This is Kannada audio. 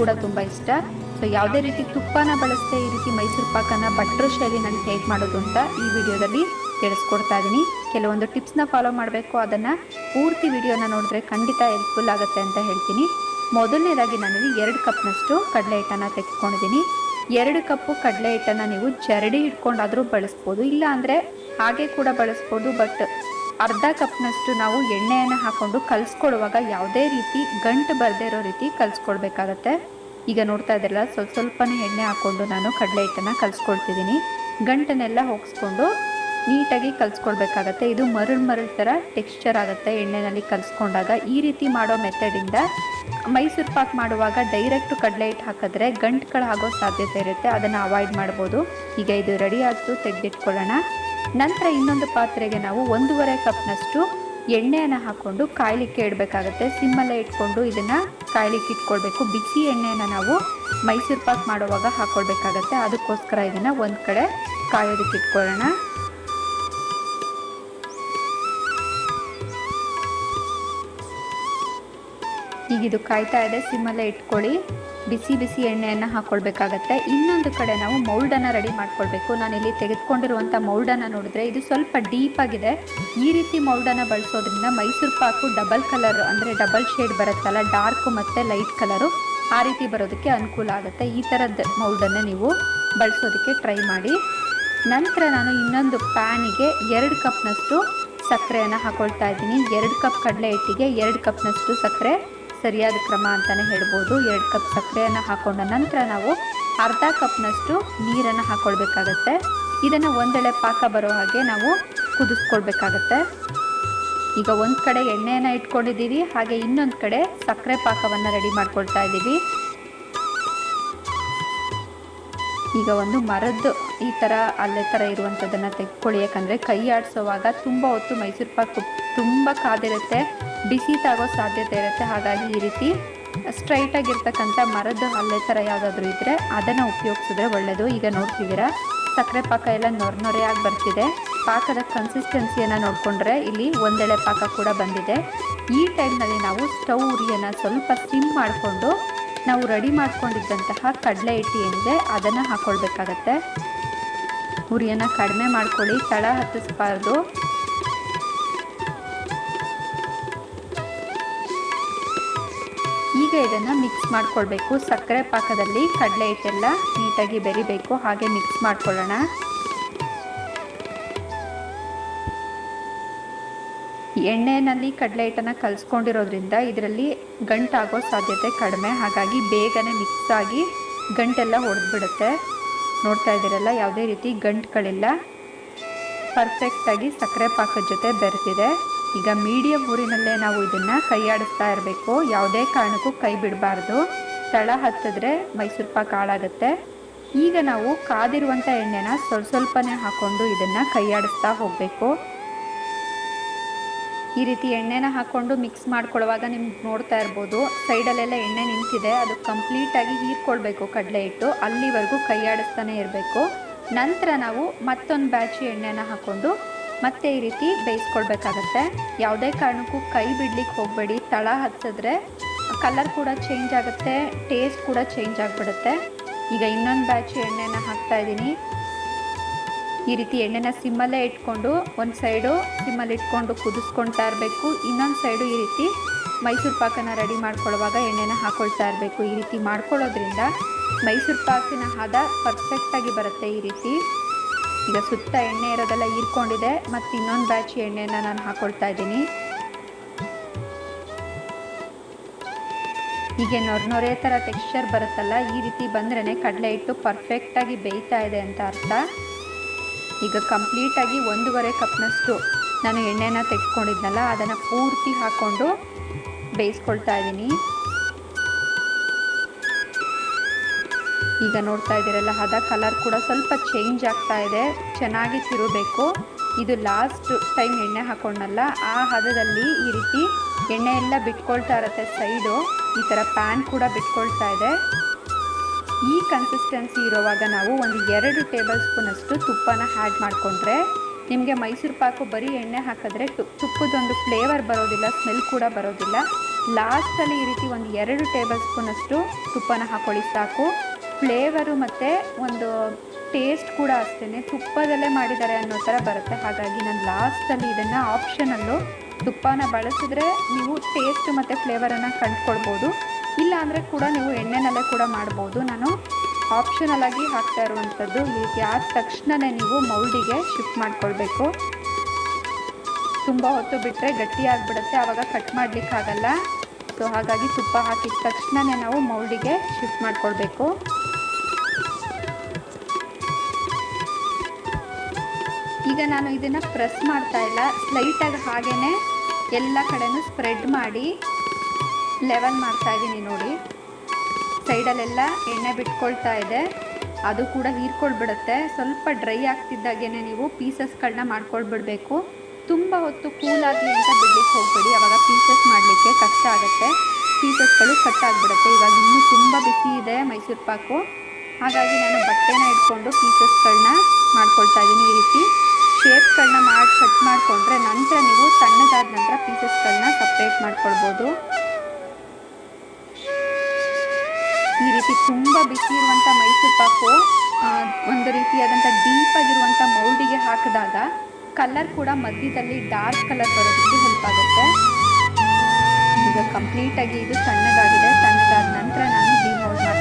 ಕೂಡ ತುಂಬ ಇಷ್ಟ. ಸೊ ಯಾವುದೇ ರೀತಿ ತುಪ್ಪನ ಬಳಸದೆ ಈ ರೀತಿ ಮೈಸೂರು ಪಾಕನ ಭಟ್ರ ಶೈಲಿನಲ್ಲಿ ಹೇಗೆ ಮಾಡೋದು ಅಂತ ಈ ವಿಡಿಯೋದಲ್ಲಿ ತಿಳಿಸ್ಕೊಡ್ತಾ ಇದ್ದೀನಿ ಕೆಲವೊಂದು ಟಿಪ್ಸ್ನ ಫಾಲೋ ಮಾಡಬೇಕು, ಅದನ್ನು ಪೂರ್ತಿ ವಿಡಿಯೋನ ನೋಡಿದ್ರೆ ಖಂಡಿತ ಹೆಲ್ಪ್ಫುಲ್ ಆಗುತ್ತೆ ಅಂತ ಹೇಳ್ತೀನಿ. ಮೊದಲನೇದಾಗಿ ನಾನು ಎರಡು ಕಪ್ನಷ್ಟು ಕಡಲೆ ಹಿಟ್ಟನ್ನು ತೆಗೆದುಕೊಂಡಿದ್ದೀನಿ. ಎರಡು ಕಪ್ಪು ಕಡಲೆ ಹಿಟ್ಟನ್ನು ನೀವು ಜರಡಿ ಹಿಡ್ಕೊಂಡಾದರೂ ಬಳಸ್ಬೋದು, ಇಲ್ಲ ಅಂದರೆ ಹಾಗೆ ಕೂಡ ಬಳಸ್ಬೋದು, ಬಟ್ ಅರ್ಧ ಕಪ್ನಷ್ಟು ನಾವು ಎಣ್ಣೆಯನ್ನು ಹಾಕ್ಕೊಂಡು ಕಲಿಸ್ಕೊಡುವಾಗ ಯಾವುದೇ ರೀತಿ ಗಂಟು ಬರದೇ ಇರೋ ರೀತಿ ಕಲಿಸ್ಕೊಡ್ಬೇಕಾಗತ್ತೆ. ಈಗ ನೋಡ್ತಾ ಇದ್ರಲ್ಲ ಸ್ವಲ್ಪ ಸ್ವಲ್ಪನೇ ಎಣ್ಣೆ ಹಾಕ್ಕೊಂಡು ನಾನು ಕಡಲೆ ಹಿಟ್ಟನ್ನು ಕಲಿಸ್ಕೊಳ್ತಿದ್ದೀನಿ. ಗಂಟನ್ನೆಲ್ಲ ಹೋಗಿಸ್ಕೊಂಡು ನೀಟಾಗಿ ಕಲಿಸ್ಕೊಳ್ಬೇಕಾಗತ್ತೆ. ಇದು ಮರಳು ಮರಳು ಥರ ಟೆಕ್ಸ್ಚರ್ ಆಗುತ್ತೆ ಎಣ್ಣೆನಲ್ಲಿ ಕಲಿಸ್ಕೊಂಡಾಗ. ಈ ರೀತಿ ಮಾಡೋ ಮೆಥಡಿಂದ ಮೈಸೂರು ಪಾಕ್ ಮಾಡುವಾಗ ಡೈರೆಕ್ಟ್ ಕಡಲೆ ಹಿಟ್ಟು ಹಾಕಿದ್ರೆ ಗಂಟುಗಳಾಗೋ ಸಾಧ್ಯತೆ ಇರುತ್ತೆ. ಅದನ್ನು ಅವಾಯ್ಡ್ ಮಾಡ್ಬೋದು. ಈಗ ಇದು ರೆಡಿ ಆಯಿತು ತೆಗೆದಿಟ್ಕೊಳ್ಳೋಣ. ನಂತರ ಇನ್ನೊಂದು ಪಾತ್ರೆಗೆ ನಾವು ಒಂದೂವರೆ ಕಪ್ನಷ್ಟು ಎಣ್ಣೆಯನ್ನು ಹಾಕ್ಕೊಂಡು ಕಾಯ್ಲಿಕ್ಕೆ ಇಡಬೇಕಾಗತ್ತೆ. ಸಿಮ್ಮಲ್ಲೇ ಇಟ್ಕೊಂಡು ಇದನ್ನು ಕಾಯ್ಲಿಕ್ಕೆ ಇಟ್ಕೊಳ್ಬೇಕು. ಬಿಸಿ ಎಣ್ಣೆಯನ್ನು ನಾವು ಮೈಸೂರು ಪಾಕ್ ಮಾಡುವಾಗ ಹಾಕ್ಕೊಳ್ಬೇಕಾಗತ್ತೆ ಅದಕ್ಕೋಸ್ಕರ ಇದನ್ನು ಒಂದು ಕಡೆ ಕಾಯೋದಕ್ಕೆ ಇಟ್ಕೊಳ್ಳೋಣ. ಈಗ ಇದು ಕಾಯ್ತಾ ಇದೆ. ಸಿಮ್ಮಲ್ಲೇ ಇಟ್ಕೊಳ್ಳಿ. ಬಿಸಿ ಬಿಸಿ ಎಣ್ಣೆಯನ್ನು ಹಾಕ್ಕೊಳ್ಬೇಕಾಗತ್ತೆ ಇನ್ನೊಂದು ಕಡೆ ನಾವು ಮೌಲ್ಡನ್ನು ರೆಡಿ ಮಾಡ್ಕೊಳ್ಬೇಕು. ಇಲ್ಲಿ ತೆಗೆದುಕೊಂಡಿರುವಂಥ ಮೌಲ್ಡನ್ನು ನೋಡಿದ್ರೆ ಇದು ಸ್ವಲ್ಪ ಡೀಪ್ ಆಗಿದೆ. ಈ ರೀತಿ ಮೌಲ್ಡನ್ನು ಬಳಸೋದ್ರಿಂದ ಮೈಸೂರು ಪಾಕು ಡಬಲ್ ಕಲರ್ ಅಂದರೆ ಡಬಲ್ ಶೇಡ್ ಬರುತ್ತಲ್ಲ ಡಾರ್ಕ್ ಮತ್ತು ಲೈಟ್ ಕಲರು ಆ ರೀತಿ ಬರೋದಕ್ಕೆ ಅನುಕೂಲ ಆಗುತ್ತೆ. ಈ ಥರದ ಮೌಲ್ಡನ್ನು ನೀವು ಬಳಸೋದಕ್ಕೆ ಟ್ರೈ ಮಾಡಿ. ನಂತರ ನಾನು ಇನ್ನೊಂದು ಪ್ಯಾನಿಗೆ ಎರಡು ಕಪ್ನಷ್ಟು ಸಕ್ಕರೆಯನ್ನು ಹಾಕೊಳ್ತಾ ಇದ್ದೀನಿ. ಎರಡು ಕಪ್ ಕಡಲೆ ಹಿಟ್ಟಿಗೆ ಎರಡು ಕಪ್ನಷ್ಟು ಸಕ್ಕರೆ. ಸರಿಯಾದ ಕ್ರಮ ಅಂತಲೇ ಹೇಳ್ಬೋದು. ಎರಡು ಕಪ್ ಸಕ್ಕರೆಯನ್ನು ಹಾಕೊಂಡ ನಂತರ ನಾವು ಅರ್ಧ ಕಪ್ನಷ್ಟು ನೀರನ್ನು ಹಾಕ್ಕೊಳ್ಬೇಕಾಗತ್ತೆ ಇದನ್ನು ಒಂದೆಳೆ ಪಾಕ ಬರೋ ಹಾಗೆ ನಾವು ಕುದಿಸ್ಕೊಳ್ಬೇಕಾಗತ್ತೆ. ಈಗ ಒಂದು ಕಡೆ ಎಣ್ಣೆಯನ್ನು ಇಟ್ಕೊಂಡಿದ್ದೀವಿ. ಹಾಗೆ ಇನ್ನೊಂದು ಕಡೆ ಸಕ್ಕರೆ ಪಾಕವನ್ನು ರೆಡಿ ಮಾಡ್ಕೊಳ್ತಾ ಇದ್ದೀವಿ. ಈಗ ಒಂದು ಮರದ್ದು ಈ ಥರ ಅಲ್ಲೇ ಥರ ಇರುವಂಥದ್ದನ್ನು ತೆಗೆದುಕೊಳ್ಳಿ ಯಾಕಂದರೆ ಕೈ ಆಡಿಸೋವಾಗ ತುಂಬ ಹೊತ್ತು ಮೈಸೂರು ಪಾಕ್ ತುಂಬ ಕಾದಿರುತ್ತೆ. ಬಿಸಿ ತಾಗೋ ಸಾಧ್ಯತೆ ಇರುತ್ತೆ. ಹಾಗಾಗಿ ಈ ರೀತಿ ಸ್ಟ್ರೈಟ್ ಆಗಿರ್ತಕ್ಕಂಥ ಮರದ ಹಲ್ಲೆ ಥರ ಯಾವುದಾದ್ರೂ ಇದ್ದರೆ ಅದನ್ನು ಉಪಯೋಗಿಸಿದ್ರೆ ಒಳ್ಳೆಯದು ಈಗ ನೋಡ್ತಿದ್ದೀರಾ, ಸಕ್ಕರೆ ಪಾಕ ಎಲ್ಲ ನೊರೆ ಬರ್ತಿದೆ. ಪಾಕದ ಕನ್ಸಿಸ್ಟೆನ್ಸಿಯನ್ನು ನೋಡಿಕೊಂಡ್ರೆ ಇಲ್ಲಿ ಒಂದೆಳೆ ಪಾಕ ಕೂಡ ಬಂದಿದೆ. ಈ ಟೈಮ್ನಲ್ಲಿ ನಾವು ಸ್ಟವ್ ಉರಿಯನ್ನು ಸ್ವಲ್ಪ ಸಿಮ್ ಮಾಡಿಕೊಂಡು ನಾವು ರೆಡಿ ಮಾಡ್ಕೊಂಡಿದ್ದಂತಹ ಕಡಲೆ ಹಿಟ್ಟು ಏನಿದೆ ಅದನ್ನು ಹಾಕ್ಕೊಳ್ಬೇಕಾಗತ್ತೆ ಉರಿಯನ್ನು ಕಡಿಮೆ ಮಾಡ್ಕೊಳ್ಳಿ. ತಳ ಹತ್ತಿಸ್ಬಾರ್ದು. ಈಗ ಇದನ್ನು ಮಿಕ್ಸ್ ಮಾಡ್ಕೊಳ್ಬೇಕು. ಸಕ್ಕರೆ ಪಾಕದಲ್ಲಿ ಕಡಲೆ ಹಿಟ್ಟೆಲ್ಲ ನೀಟಾಗಿ ಬೆರಿಬೇಕು. ಹಾಗೆ ಮಿಕ್ಸ್ ಮಾಡ್ಕೊಳ್ಳೋಣ. ಎಣ್ಣೆಯಲ್ಲಿ ಕಡಲೆ ಹಿಟ್ಟನ್ನು ಕಲಸ್ಕೊಂಡಿರೋದ್ರಿಂದ ಇದರಲ್ಲಿ ಗಂಟಾಗೋ ಸಾಧ್ಯತೆ ಕಡಿಮೆ. ಹಾಗಾಗಿ ಬೇಗನೆ ಮಿಕ್ಸ್ ಆಗಿ ಗಂಟೆಲ್ಲ ಹೊಡೆದ್ಬಿಡುತ್ತೆ ನೋಡ್ತಾ ಇದ್ದೀರಲ್ಲ, ಯಾವುದೇ ರೀತಿ ಗಂಟುಗಳಿಲ್ಲ. ಪರ್ಫೆಕ್ಟಾಗಿ ಸಕ್ಕರೆ ಪಾಕದ ಜೊತೆ ಬೆರೆತಿದೆ ಈಗ ಮೀಡಿಯಂ ಊರಿನಲ್ಲೇ ನಾವು ಇದನ್ನು ಕೈಯಾಡಿಸ್ತಾ ಇರಬೇಕು. ಯಾವುದೇ ಕಾರಣಕ್ಕೂ ಕೈ ಬಿಡಬಾರ್ದು. ತಳ ಹತ್ತಿದ್ರೆ ಮೈಸೂರು ಪಾಕ್ ಹಾಳಾಗುತ್ತೆ. ಈಗ ನಾವು ಕಾದಿರುವಂಥ ಎಣ್ಣೆನ ಸ್ವಲ್ಪ ಸ್ವಲ್ಪನೇ ಹಾಕ್ಕೊಂಡು ಇದನ್ನು ಕೈಯಾಡಿಸ್ತಾ ಹೋಗಬೇಕು. ಈ ರೀತಿ ಎಣ್ಣೆನ ಹಾಕ್ಕೊಂಡು ಮಿಕ್ಸ್ ಮಾಡ್ಕೊಳ್ಳುವಾಗ ನಿಮ್ಗೆ ನೋಡ್ತಾ ಇರ್ಬೋದು, ಸೈಡಲ್ಲೆಲ್ಲ ಎಣ್ಣೆ ನಿಂತಿದೆ. ಅದು ಕಂಪ್ಲೀಟಾಗಿ ಹೀರ್ಕೊಳ್ಬೇಕು ಕಡಲೆ ಹಿಟ್ಟು. ಅಲ್ಲಿವರೆಗೂ ಕೈಯಾಡಿಸ್ತಾನೆ ಇರಬೇಕು. ನಂತರ ನಾವು ಮತ್ತೊಂದು ಬ್ಯಾಚ್ ಎಣ್ಣೆನ ಹಾಕ್ಕೊಂಡು ಮತ್ತೆ ಈ ರೀತಿ ಬೇಯಿಸ್ಕೊಳ್ಬೇಕಾಗತ್ತೆ. ಯಾವುದೇ ಕಾರಣಕ್ಕೂ ಕೈ ಬಿಡ್ಲಿಕ್ಕೆ ಹೋಗಬೇಡಿ. ತಳ ಹತ್ತಿದ್ರೆ ಕಲರ್ ಕೂಡ ಚೇಂಜ್ ಆಗುತ್ತೆ ಟೇಸ್ಟ್ ಕೂಡ ಚೇಂಜ್ ಆಗಿಬಿಡುತ್ತೆ. ಈಗ ಇನ್ನೊಂದು ಬ್ಯಾಚ್ ಎಣ್ಣೆನ ಹಾಕ್ತಾ ಇದ್ದೀನಿ. ಈ ರೀತಿ ಎಣ್ಣೆನ ಸಿಮ್ಮಲ್ಲೇ ಇಟ್ಕೊಂಡು, ಒಂದು ಸೈಡು ಸಿಮ್ಮಲ್ಲಿ ಇಟ್ಕೊಂಡು ಕುದಿಸ್ಕೊಳ್ತಾ ಇರಬೇಕು. ಇನ್ನೊಂದು ಸೈಡು ಈ ರೀತಿ ಮೈಸೂರು ಪಾಕನ ರೆಡಿ ಮಾಡ್ಕೊಳ್ಳುವಾಗ ಎಣ್ಣೆನ ಹಾಕ್ಕೊಳ್ತಾ ಇರಬೇಕು. ಈ ರೀತಿ ಮಾಡ್ಕೊಳ್ಳೋದ್ರಿಂದ ಮೈಸೂರು ಪಾಕಿನ ಹದ ಪರ್ಫೆಕ್ಟಾಗಿ ಬರುತ್ತೆ ಈ ರೀತಿ. ಈಗ ಸುತ್ತ ಎಣ್ಣೆ ಇರೋದೆಲ್ಲ ಹೀರ್ಕೊಂಡಿದೆ, ಮತ್ತು ಇನ್ನೊಂದು ಬ್ಯಾಚ್ ಎಣ್ಣೆನ ನಾನು ಹಾಕೊಳ್ತಾ ಇದ್ದೀನಿ. ಹೀಗೆ ನೊರೆ ನೊರೆ ಥರ ಟೆಕ್ಸ್ಚರ್ ಬರುತ್ತಲ್ಲ, ಈ ರೀತಿ ಬಂದ್ರೇ ಕಡಲೆ ಹಿಟ್ಟು ಪರ್ಫೆಕ್ಟಾಗಿ ಬೇಯ್ತಾ ಇದೆ ಅಂತ ಅರ್ಥ. ಈಗ ಕಂಪ್ಲೀಟಾಗಿ ಒಂದೂವರೆ ಕಪ್ನಷ್ಟು ನಾನು ಎಣ್ಣೆನ ತೆಗೆದುಕೊಂಡಿದ್ನಲ್ಲ, ಅದನ್ನು ಪೂರ್ತಿ ಹಾಕ್ಕೊಂಡು ಬೇಯಿಸ್ಕೊಳ್ತಾ ಇದ್ದೀನಿ. ಈಗ ನೋಡ್ತಾ ಇದ್ದೀರಲ್ಲ, ಹದ ಕಲರ್ ಕೂಡ ಸ್ವಲ್ಪ ಚೇಂಜ್ ಆಗ್ತಾ ಇದೆ. ಚೆನ್ನಾಗಿ ತಿರುಬೇಕು ಇದು ಲಾಸ್ಟ್ ಟೈಮ್ ಎಣ್ಣೆ ಹಾಕೊಂಡಲ್ಲ ಆ ಹದದಲ್ಲಿ ಈ ರೀತಿ ಎಣ್ಣೆ ಎಲ್ಲ ಬಿಟ್ಕೊಳ್ತಾ ಇರುತ್ತೆ ಸೈಡು ಈ ಥರ ಪ್ಯಾನ್ ಕೂಡ ಬಿಟ್ಕೊಳ್ತಾ ಇದೆ. ಈ ಕನ್ಸಿಸ್ಟೆನ್ಸಿ ಇರುವಾಗ ನಾವು ಒಂದು ಎರಡು ಟೇಬಲ್ ಸ್ಪೂನಷ್ಟು ತುಪ್ಪನ ಆ್ಯಡ್ ಮಾಡಿಕೊಂಡ್ರೆ ನಿಮಗೆ ಮೈಸೂರು ಪಾಕು ಬರೀ ಎಣ್ಣೆ ಹಾಕಿದ್ರೆ ತುಪ್ಪದೊಂದು ಫ್ಲೇವರ್ ಬರೋದಿಲ್ಲ ಸ್ಮೆಲ್ ಕೂಡ ಬರೋದಿಲ್ಲ. ಲಾಸ್ಟಲ್ಲಿ ಈ ರೀತಿ ಒಂದು ಎರಡು ಟೇಬಲ್ ಸ್ಪೂನಷ್ಟು ತುಪ್ಪನ ಹಾಕೊಳ್ಳಿ ಸಾಕು. ಫ್ಲೇವರು ಮತ್ತು ಒಂದು ಟೇಸ್ಟ್ ಕೂಡ ಅಷ್ಟೇ ತುಪ್ಪದಲ್ಲೇ ಮಾಡಿದ್ದಾರೆ ಅನ್ನೋ ಥರ ಬರುತ್ತೆ. ಹಾಗಾಗಿ ನಾನು ಲಾಸ್ಟಲ್ಲಿ ಇದನ್ನು ಆಪ್ಷನಲ್ಲು ತುಪ್ಪನ ಬಳಸಿದ್ರೆ ನೀವು ಟೇಸ್ಟ್ ಮತ್ತು ಫ್ಲೇವರನ್ನು ಕಂಡುಕೊಳ್ಬೋದು. ಇಲ್ಲ ಅಂದರೆ ಕೂಡ ನೀವು ಎಣ್ಣೆನಲ್ಲೇ ಕೂಡ ಮಾಡ್ಬೋದು. ನಾನು ಆಪ್ಷನಲ್ ಆಗಿ ಹಾಕ್ತಾ ಇರುವಂಥದ್ದು ಹೀಗೆ ಆದ ತಕ್ಷಣವೇ ನೀವು ಮೌಲ್ಡಿಗೆ ಶಿಫ್ಟ್ ಮಾಡ್ಕೊಳ್ಬೇಕು. ತುಂಬ ಹೊತ್ತು ಬಿಟ್ಟರೆ ಗಟ್ಟಿಯಾಗಿಬಿಡುತ್ತೆ ಆವಾಗ ಕಟ್ ಮಾಡಲಿಕ್ಕಾಗಲ್ಲ. ಸೊ ಹಾಗಾಗಿ ತುಪ್ಪ ಹಾಕಿದ ತಕ್ಷಣವೇ ನಾವು ಮೌಲ್ಡಿಗೆ ಶಿಫ್ಟ್ ಮಾಡ್ಕೊಳ್ಬೇಕು. ನಾನು ಇದನ್ನು ಪ್ರೆಸ್ ಮಾಡ್ತಾ ಇಲ್ಲ. ಸ್ಲೈಟಾಗಿ ಹಾಗೇ ಎಲ್ಲ ಕಡೆನೂ ಸ್ಪ್ರೆಡ್ ಮಾಡಿ ಲೆವೆಲ್ ಮಾಡ್ತಾ ಇದ್ದೀನಿ ನೋಡಿ. ಸೈಡಲ್ಲೆಲ್ಲ ಎಣ್ಣೆ ಬಿಟ್ಕೊಳ್ತಾ ಇದೆ. ಅದು ಕೂಡ ಹೀರ್ಕೊಳ್ಬಿಡುತ್ತೆ ಸ್ವಲ್ಪ ಡ್ರೈ ಆಗ್ತಿದ್ದಾಗೇ ನೀವು ಪೀಸಸ್ಗಳನ್ನ ಮಾಡ್ಕೊಳ್ಬಿಡಬೇಕು. ತುಂಬ ಹೊತ್ತು ಕೂಲ್ ಆಗಲಿ ಅಂತ ಬಿಡ್ಲಿಕ್ಕೆ ಹೋಗಬೇಡಿ. ಅವಾಗ ಪೀಸಸ್ ಮಾಡಲಿಕ್ಕೆ ಕಷ್ಟ ಆಗುತ್ತೆ. ಪೀಸಸ್ಗಳು ಕಟ್ ಆಗಿಬಿಡುತ್ತೆ. ಇವಾಗ ಇನ್ನೂ ತುಂಬ ಬಿಸಿ ಇದೆ ಮೈಸೂರು ಪಾಕು. ಹಾಗಾಗಿ ನಾನು ಬಟ್ಟೆನ ಇಟ್ಕೊಂಡು ಪೀಸಸ್ಗಳನ್ನ ಮಾಡ್ಕೊಳ್ತಾ ಇದ್ದೀನಿ ಈ ರೀತಿ. ಶೇಪ್ಗಳನ್ನ ಮಾಡಿ ಕಟ್ ಮಾಡಿಕೊಂಡ್ರೆ ನಂತರ ನೀವು ಸಣ್ಣದಾದ ನಂತರ ಪೀಸಸ್ಗಳನ್ನ ಸಪ್ರೇಟ್ ಮಾಡ್ಕೊಳ್ಬೋದು. ಈ ರೀತಿ ತುಂಬ ಬಿಸಿ ಇರುವಂಥ ಮೈಸೂರು ಪಾಕು ಒಂದು ರೀತಿಯಾದಂಥ ಡೀಪ್ ಆಗಿರುವಂಥ ಮೌಲ್ಡಿಗೆ ಹಾಕಿದಾಗ ಕಲರ್ ಕೂಡ ಮಧ್ಯದಲ್ಲಿ ಡಾರ್ಕ್ ಕಲರ್ ಬರೋದಕ್ಕೆ ಹೆಲ್ಪ್ ಆಗುತ್ತೆ. ಈಗ ಕಂಪ್ಲೀಟಾಗಿ ಇದು ಸಣ್ಣದಾಗಿದೆ. ಸಣ್ಣದಾದ ನಂತರ ನಾನು ಡಿಮೌಲ್ಡ್ ಮಾಡ್ತಾ